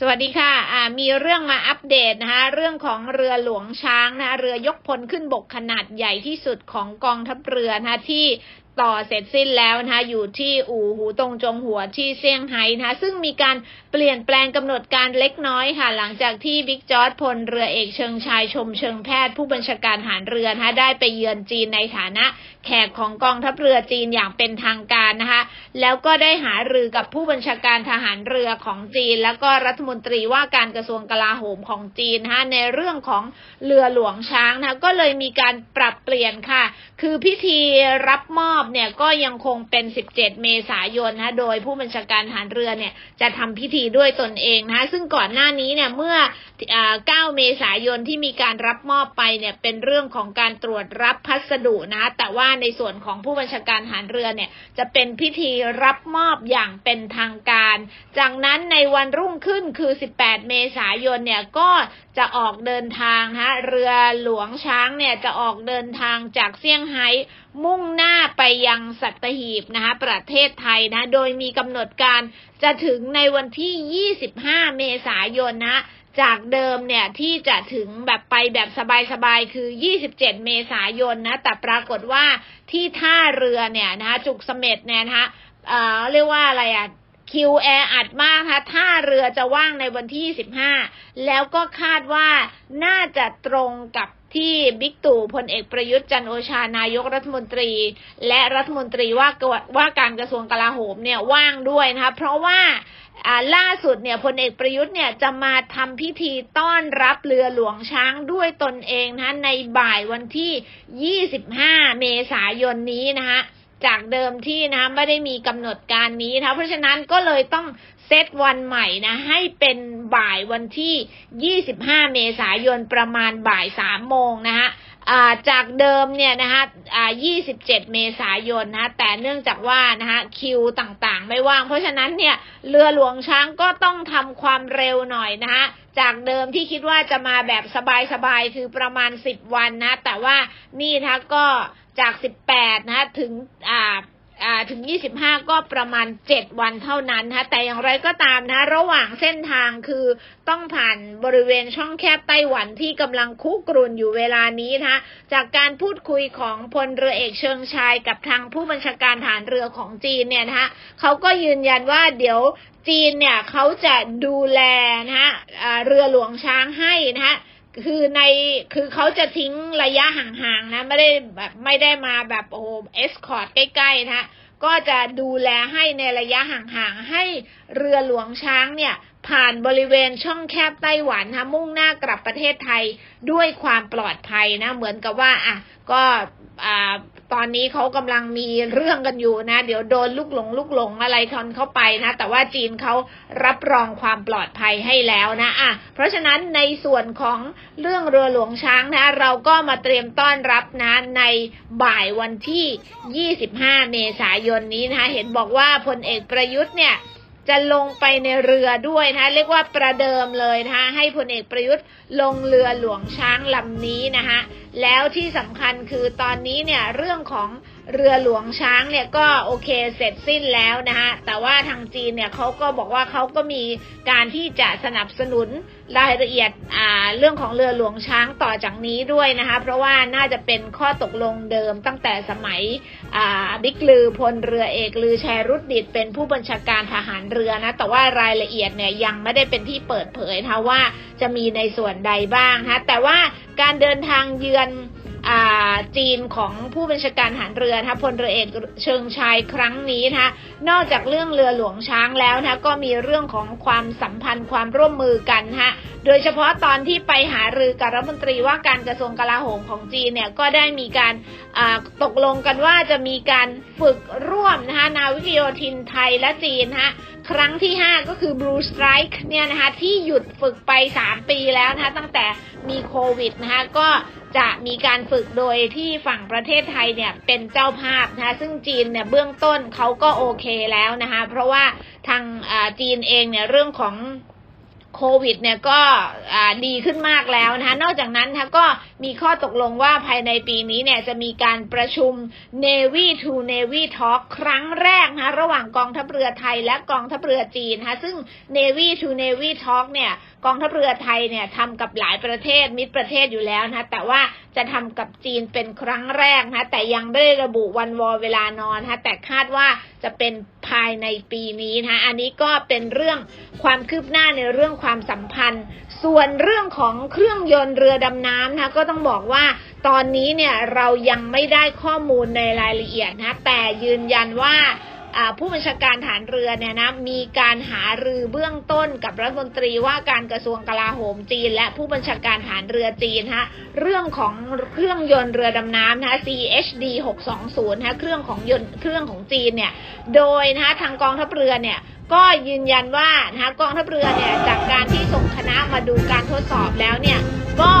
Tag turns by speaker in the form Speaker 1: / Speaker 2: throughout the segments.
Speaker 1: สวัสดีค่ะอ่ามีเรื่องมาอัปเดตนะคะ เรื่องของเรือหลวงช้างนะคะเรือยกพลขึ้นบกขนาดใหญ่ที่สุดของกองทัพเรือนะคะที่ ต่อเสร็จสิ้นแล้วนะคะอยู่ที่อู่หูตรงจงหัวที่เซี่ยงไฮ้นะคะซึ่งมีการเปลี่ยนแปลงกำหนดการเล็กน้อยค่ะ หลังจากที่บิ๊กจอร์ดพลเรือเอกเชิงชายชมเชิงแพทย์ผู้บัญชาการทหารเรือนะคะได้ไปเยือนจีนในฐานะแขกของกองทัพเรือจีนอย่างเป็นทางการนะคะแล้วก็ได้หารือกับผู้บัญชาการทหารเรือของจีน แล้วก็รัฐมนตรีว่าการกระทรวงกลาโหมของจีนนะคะในเรื่องของเรือหลวงช้างนะคะก็เลยมีการปรับเปลี่ยนค่ะ คือพิธีรับมอบเนี่ยก็ยังคงเป็น 17 เมษายนนะโดยผู้บัญชาการทหารเรือเนี่ยจะทำพิธีด้วยตนเองนะซึ่งก่อนหน้านี้เนี่ยเมื่อ 9 เมษายนที่มีการรับมอบไปเนี่ยเป็นเรื่องของการตรวจรับพัสดุนะ แต่ว่าในส่วนของผู้บัญชาการหารเรือเนี่ยจะเป็นพิธีรับมอบอย่างเป็นทางการ จากนั้นในวันรุ่งขึ้นคือ 18 เมษายนเนี่ยก็จะออกเดินทางนะคะเรือหลวงช้างเนี่ยจะออกเดินทางจากเซี่ยงไฮ้มุ่งหน้าไปยังสัตหีบนะคะประเทศไทยนะ โดยมีกำหนดการจะถึงในวันที่ 25 เมษายนนะ จากเดิมเนี่ยที่จะถึงแบบไปแบบสบายๆคือ 27 เมษายนนะ แต่ปรากฏว่าที่ท่าเรือเนี่ยนะคะจุกเสม็ดเนี่ยนะคะเอ่อเรียกว่าอะไรอะคิวแออัดมากนะคะท่าเรือจะว่างในวันที่ 15 แล้วก็คาดว่าน่าจะตรงกับ ที่บิ๊กตู่พลเอกประยุทธ์จันโอชานายกรัฐมนตรี และรัฐมนตรีว่าว่าการกระทรวงกลาโหมเนี่ยว่างด้วยนะคะเพราะว่าอ่าล่าสุดเนี่ยพลเอกประยุทธ์เนี่ยจะมาทำพิธีต้อนรับเรือหลวงช้างด้วยตนเองนะคะในบ่ายวันที่ 25 เมษายนนี้นะคะ จากเดิมที่นะไม่ได้มีกำหนดการนี้นะเพราะฉะนั้นก็เลยต้องเซตวันใหม่นะ ให้เป็นบ่ายวันที่ 25 เมษายนประมาณบ่าย 3 โมงนะคะ จากเดิมเนี่ยนะคะ27 เมษายนนะแต่เนื่องจากว่านะคะคิวต่างๆ ไม่ว่าง เพราะฉะนั้นเนี่ยเรือหลวงช้างก็ต้องทำความเร็วหน่อยนะคะจากเดิมที่คิดว่าจะมาแบบสบายๆ คือประมาณ 10 วันนะ แต่ว่านี่นะคะก็จาก 18 นะถึงอ่า ถึง 25 ก็ประมาณ 7 วันเท่านั้นนะคะแต่อย่างไรก็ตามนะ ระหว่างเส้นทางคือต้องผ่านบริเวณช่องแคบไต้หวันที่กำลังคุกรุ่นอยู่เวลานี้นะคะจากการพูดคุยของพลเรือเอกเชิงชายกับทางผู้บัญชาการฐานเรือของจีนเนี่ยนะคะเขาก็ยืนยันว่าเดี๋ยวจีนเนี่ยเขาจะดูแลนะคะเรือหลวงช้างให้นะคะ คือในคือเขาจะทิ้งระยะห่างๆนะ ไม่ได้แบบไม่ได้มาแบบโอ้เอสคอร์ตใกล้ๆนะก็จะดูแลให้ในระยะห่างๆให้เรือหลวงช้างเนี่ย ผ่านบริเวณช่องแคบไต้หวันนะมุ่งหน้ากลับประเทศไทยด้วยความปลอดภัยนะ เหมือนกับว่าอะก็อ่า ตอนนี้เขากำลังมีเรื่องกันอยู่นะ เดี๋ยวโดนลูกหลงลูกหลงอะไรคนเข้าไปนะ แต่ว่าจีนเขารับรองความปลอดภัยให้แล้วนะอะเพราะฉะนั้นในส่วนของเรื่องเรือหลวงช้างนะ เราก็มาเตรียมต้อนรับนะในบ่ายวันที่ 25 เมษายนนี้นะคะเห็นบอกว่าพลเอกประยุทธ์เนี่ย จะลงไปในเรือด้วยนะคะเรียกว่าประเดิมเลยนะคะให้พลเอกประยุทธ์ลงเรือหลวงช้างลำนี้นะคะแล้วที่สำคัญคือตอนนี้เนี่ยเรื่องของ เรือหลวงช้างเนี่ยก็โอเคเสร็จสิ้นแล้วนะคะแต่ว่าทางจีนเนี่ยเขาก็บอกว่าเขาก็มีการที่จะสนับสนุนรายละเอียดอ่าเรื่องของเรือหลวงช้างต่อจากนี้ด้วยนะคะเพราะว่าน่าจะเป็นข้อตกลงเดิมตั้งแต่สมัยอ่าบิ๊กลือพลเรือเอกลือชัยรุดดิตเป็นผู้บัญชาการทหารเรือนะแต่ว่ารายละเอียดเนี่ยยังไม่ได้เป็นที่เปิดเผยนะคะว่าจะมีในส่วนใดบ้างนะคะแต่ว่าการเดินทางเยือน จีนของผู้บัญชาการหารเรือนะคะพลเรือเอกเชิงชายครั้งนี้นะคะนอกจากเรื่องเรือหลวงช้างแล้วนะคะก็มีเรื่องของความสัมพันธ์ความร่วมมือกันนะโดยเฉพาะตอนที่ไปหารือกับรัฐมนตรีว่าการกระทรวงกลาโหมของจีนเนี่ยก็ได้มีการตกลงกันว่าจะมีการฝึกร่วมนะคะนาวิกโยธินไทยและจีนนะคะครั้งที่ 5 ก็คือ Blue Strike เนี่ยนะคะที่หยุดฝึกไป 3 ปีแล้วนะคะตั้งแต่มีโควิดนะคะก็ จะมีการฝึกโดยที่ฝั่งประเทศไทยเนี่ยเป็นเจ้าภาพนะคะซึ่งจีนเนี่ยเบื้องต้นเขาก็โอเคแล้วนะคะเพราะว่าทางจีนเองเนี่ยเรื่องของ โควิดเนี่ยก็ดีขึ้นมากแล้วนะคะ นอกจากนั้นนะคะก็มีข้อตกลงว่าภายในปีนี้เนี่ยจะมีการประชุม Navy to Navy Talk ครั้งแรกนะคะระหว่างกองทัพเรือไทยและกองทัพเรือจีนนะคะซึ่ง Navy to Navy Talk เนี่ยกองทัพเรือไทยเนี่ยทำกับหลายประเทศมิตรประเทศอยู่แล้วนะคะแต่ว่าจะทำกับจีนเป็นครั้งแรกนะคะแต่ยังไม่ได้ระบุวันวอเวลานอนนะคะแต่คาดว่าจะเป็น ภายในปีนี้นะคะอันนี้ก็เป็นเรื่องความคืบหน้าในเรื่องความสัมพันธ์ ส่วนเรื่องของเครื่องยนต์เรือดำน้ำนะคะก็ต้องบอกว่าตอนนี้เนี่ยเรายังไม่ได้ข้อมูลในรายละเอียดนะแต่ยืนยันว่า ผู้บัญชาการฐานเรือเนี่ยนะมีการหารือเบื้องต้นกับรัฐมนตรีว่าการกระทรวงกลาโหมจีน และผู้บัญชาการฐานเรือจีนฮะเรื่องของเครื่องยนต์เรือดำน้ำนะ CHD 620นะคะเครื่องของยนต์เครื่องของจีนเนี่ยโดยนะทางกองทัพเรือเนี่ยก็ยืนยันว่านะกองทัพเรือเนี่ยจากการที่ส่งคณะมาดูการทดสอบแล้วเนี่ยก็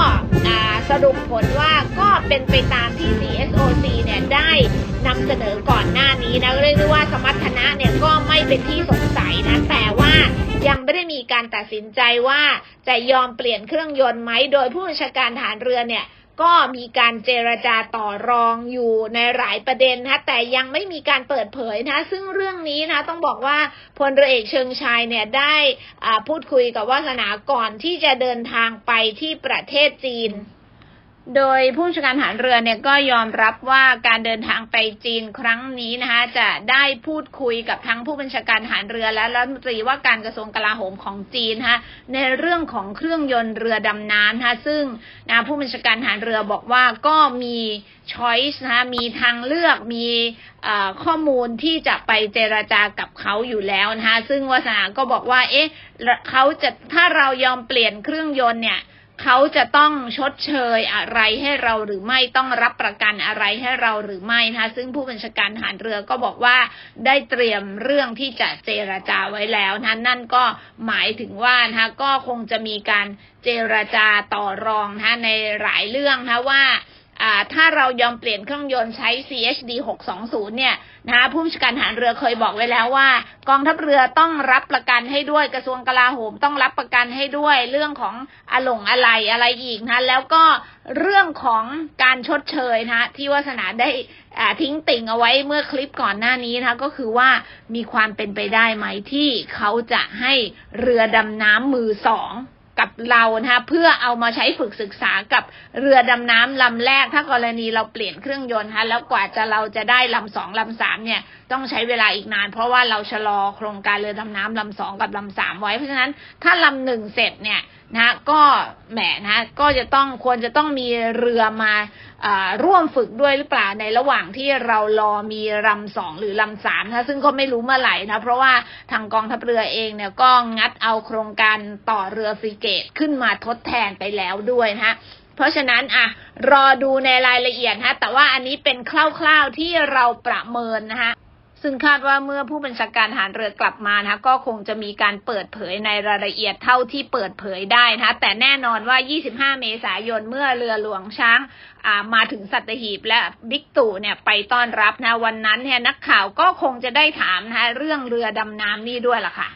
Speaker 1: สรุปผลว่าก็เป็นไปตามที่ CSOC เนี่ยได้นำเสนอก่อนหน้านี้นะเรียกได้ว่าสมรรถนะเนี่ยก็ไม่เป็นที่สงสัยนะ แต่ว่ายังไม่ได้มีการตัดสินใจว่าจะยอมเปลี่ยนเครื่องยนต์ไหม โดยผู้บัญชาการฐานเรือเนี่ย ก็มีการเจรจาต่อรองอยู่ในหลายประเด็นนะแต่ยังไม่มีการเปิดเผยนะซึ่งเรื่องนี้นะต้องบอกว่าพลเรือเอกเชิงชายเนี่ยได้พูดคุยกับวาสนาก่อนที่จะเดินทางไปที่ประเทศจีน โดยผู้บัญชาการฐานเรือเนี่ยก็ยอมรับว่าการเดินทางไปจีนครั้งนี้นะคะจะได้พูดคุยกับทั้งผู้บัญชาการฐานเรือและรัฐมนตรีว่าการกระทรวงกลาโหมของจีนนะคะในเรื่องของเครื่องยนต์เรือดำน้ำนะคะซึ่งนะผู้บัญชาการฐานเรือบอกว่าก็มีช้อยส์นะคะมีทางเลือกมีข้อมูลที่จะไปเจราจากับเขาอยู่แล้วนะคะซึ่งวาสนาก็บอกว่าเอ๊ะเขาจะถ้าเรายอมเปลี่ยนเครื่องยนต์เนี่ย เขาจะต้องชดเชยอะไรให้เราหรือไม่ต้องรับประกันอะไรให้เราหรือไม่นะคะซึ่งผู้บัญชาการทหารเรือก็บอกว่าได้เตรียมเรื่องที่จะเจรจาไว้แล้วนะนั่นก็หมายถึงว่านะคะก็คงจะมีการเจรจาต่อรองนะในหลายเรื่องนะว่า ถ้าเรายอมเปลี่ยนเครื่องยนต์ใช้ CHD 620 เนี่ยนะคะผู้บัญชาการหารเรือเคยบอกไว้แล้วว่า กองทัพเรือต้องรับประกันให้ด้วยกระทรวงกลาโหมต้องรับประกันให้ด้วย เรื่องของอะหลงอะไรอะไรอีกนะแล้วก็เรื่องของการชดเชยนะที่วาสนาได้ทิ้งติ่งเอาไว้เมื่อคลิปก่อนหน้านี้นะก็คือว่ามีความเป็นไปได้ไหมที่เขาจะให้เรือดำน้ำมือสอง กับเรานะคะเพื่อเอามาใช้ฝึกศึกษากับเรือดำน้ำลำแรก ถ้ากรณีเราเปลี่ยนเครื่องยนต์ฮะแล้วกว่าจะเราจะได้ลำสองลำสามเนี่ยต้องใช้เวลาอีกนาน เพราะว่าเราชะลอโครงการเรือดำน้ำลำสองกับลำสามไว้เพราะฉะนั้นถ้าลำหนึ่งเสร็จเนี่ยนะก็แหมนะก็จะต้องควรจะต้องมีเรือมาร่วมฝึกด้วยหรือเปล่าในระหว่างที่เรารอมีลำสองหรือลำสามนะซึ่งก็ไม่รู้เมื่อไหร่นะเพราะว่าทางกองทัพเรือเองเนี่ยก็งัดเอาโครงการต่อเรือฟริเกตขึ้นมาทดแทนไปแล้วด้วยนะเพราะฉะนั้นอะรอดูในรายละเอียดนะแต่ว่าอันนี้เป็นคร่าวๆที่เราประเมินนะคะ ซึ่งคาดว่าเมื่อผู้บัญชาการทหารเรือกลับมานะคะก็คงจะมีการเปิดเผยในรายละเอียดเท่าที่เปิดเผยได้นะแต่แน่นอนว่า 25 เมษายนเมื่อเรือหลวงช้างมาถึงสัตหีบและบิ๊กตู่เนี่ยไปต้อนรับนะวันนั้นเนี่ยนักข่าวก็คงจะได้ถามนะเรื่องเรือดำน้ำนี่ด้วยล่ะค่ะ